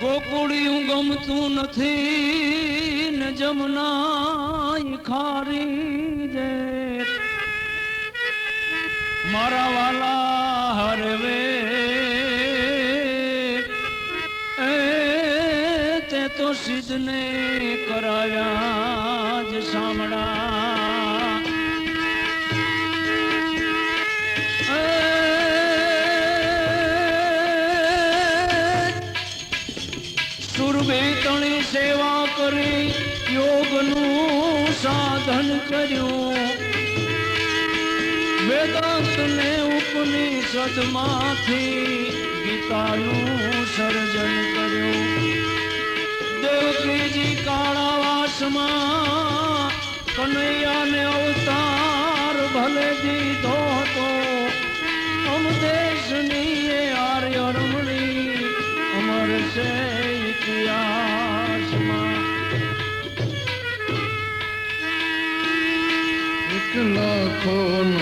ગોકુળિયું ગમતું નથી, ને જમના ખારી દે. મારા વાલા હરવે. તે તો સિદ્ધને કરાયા જ સામણા સાધન કર્યું. વેદાંત ને ઉપનિષદમાંથી ગીતાનું સર્જન કર્યું. દેવકીજી કાળાવાસમાં કનૈયાને અવતાર ભલે દીધો હતો. અમદેશની આર્ય રમણી અમર છે. Oh.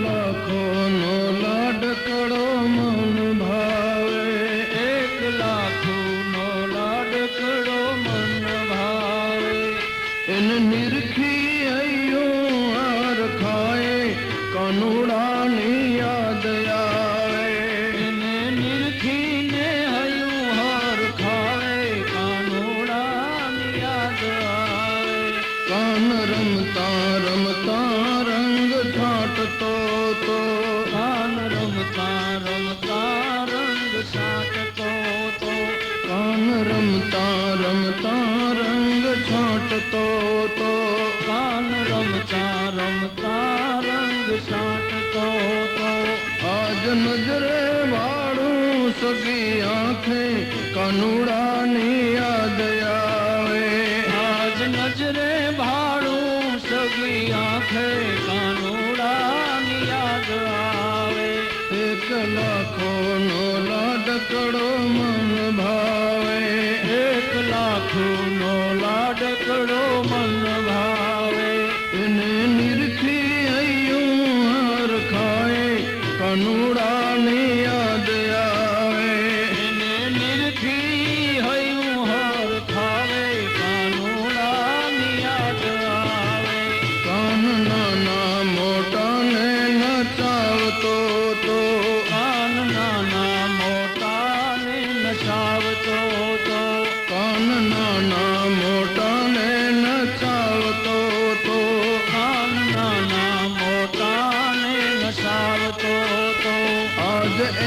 लखो नो लाडकड़ो છાંટતો તો કાન રમતા રમતા રંગ છાંટતો તો. આજ નજરે વાળું સગી આંખે કનુડાની યાદ આવે. આજ નજરે ભાડું સગી આંખે કનુડાની યાદ આવે. એક લાખોનો લાડકડો મન ભાવ.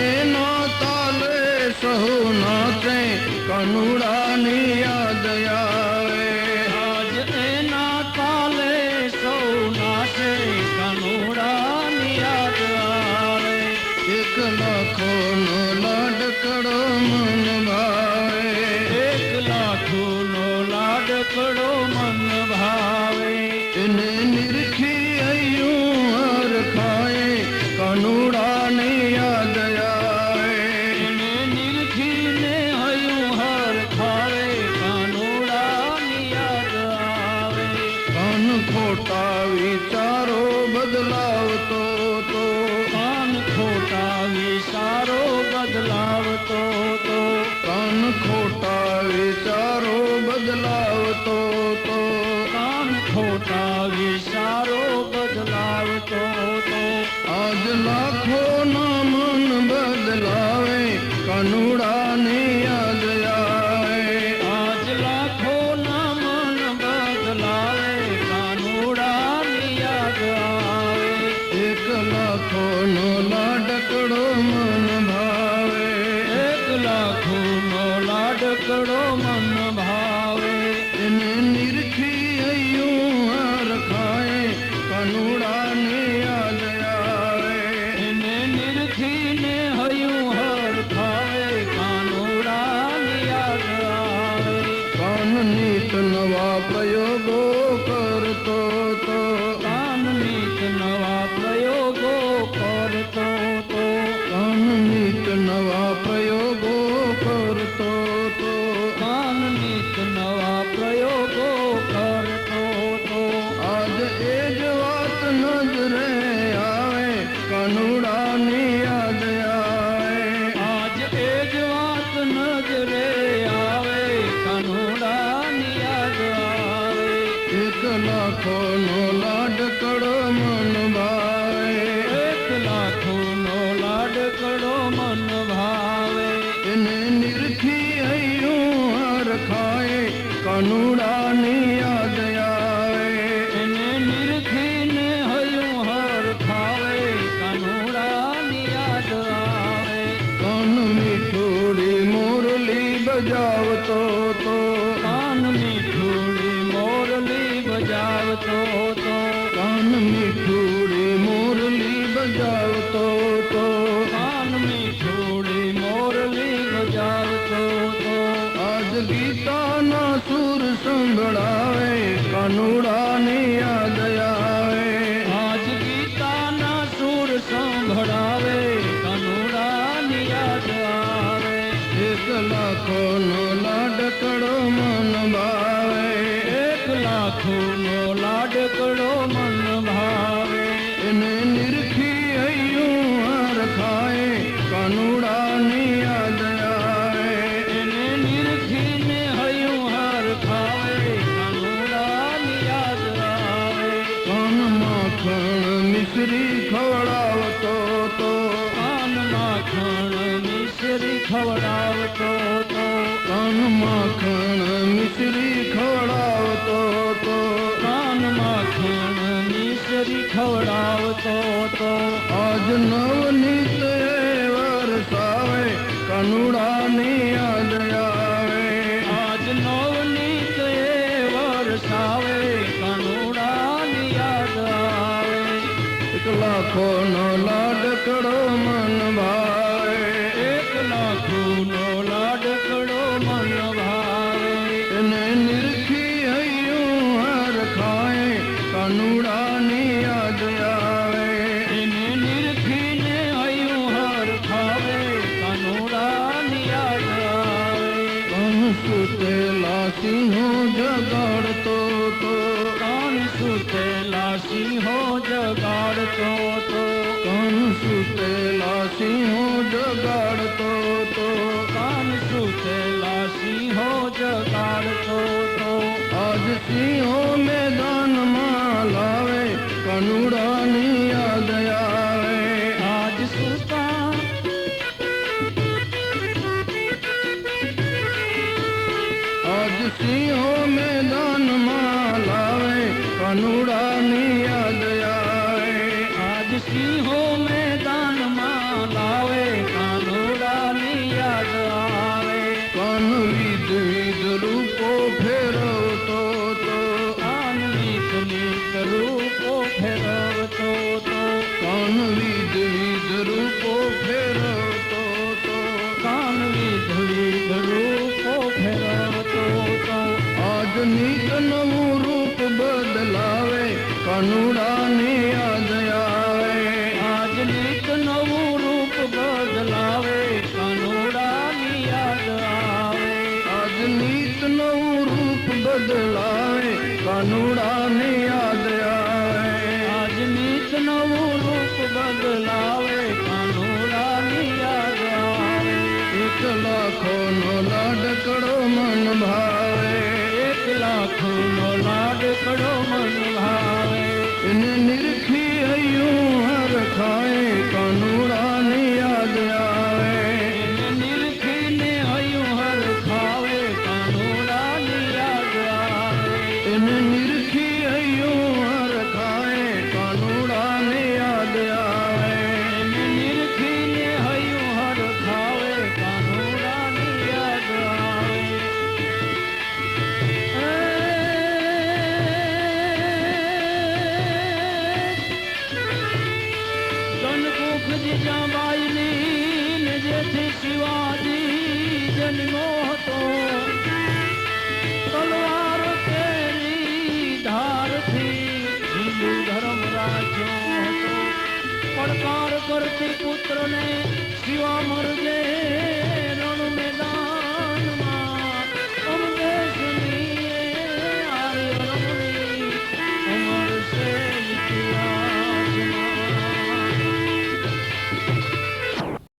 એનો તાલે સહુ ન તે કનુડાની યાદ આવે. આજ એના તાલે સૌ નાચે કનુડાની યાદ આવે. એક લખો નો ખોટા વિચારો બદલાવતો તો આન ખોટા વિચારો બદલાવતો તો કાન ખોટા વિચારો બદલાવતો for કાનુડાની યાદ આવે. આજ ગીતાના સુર સંભળાવે કાનુડાની યાદ આવે. એક લાખોનો લાડકડો મન ભાવે. એક લાખોનો લાડકડો મન ભાવે. મિશ્રી ખવડાવતો હતો. કાન માખણ મિશ્રી ખવડાવતો હતો. કાન માખણ મિશ્રી ખવડાવતો હતો. આજ નવનીત વરસાવે કનુડાની યાદ આવે. આજ નવનીત વરસાવે કનુડાની યાદ આવે. એક લાખોનો લાડકડો સિંહો જગાડતો તો કણ સુતેલા સિંહો જગાડતો તો કણ સુતેલા સિંહો જગાડતો તો કણ સુતેલા સિંહો જગાડતો તો. આજ સિંહો મેદાનમાં લાવે કનુડા અનુડાની યાદ આવે. આજ નીક નવું રૂપ બદલાવે. અનુડાની યાદ આવે. આજ નીક નવું રૂપ બદલાવે. કનુડા પડકાર કરતી પુત્રને શિવા મરજે રણ મેદાન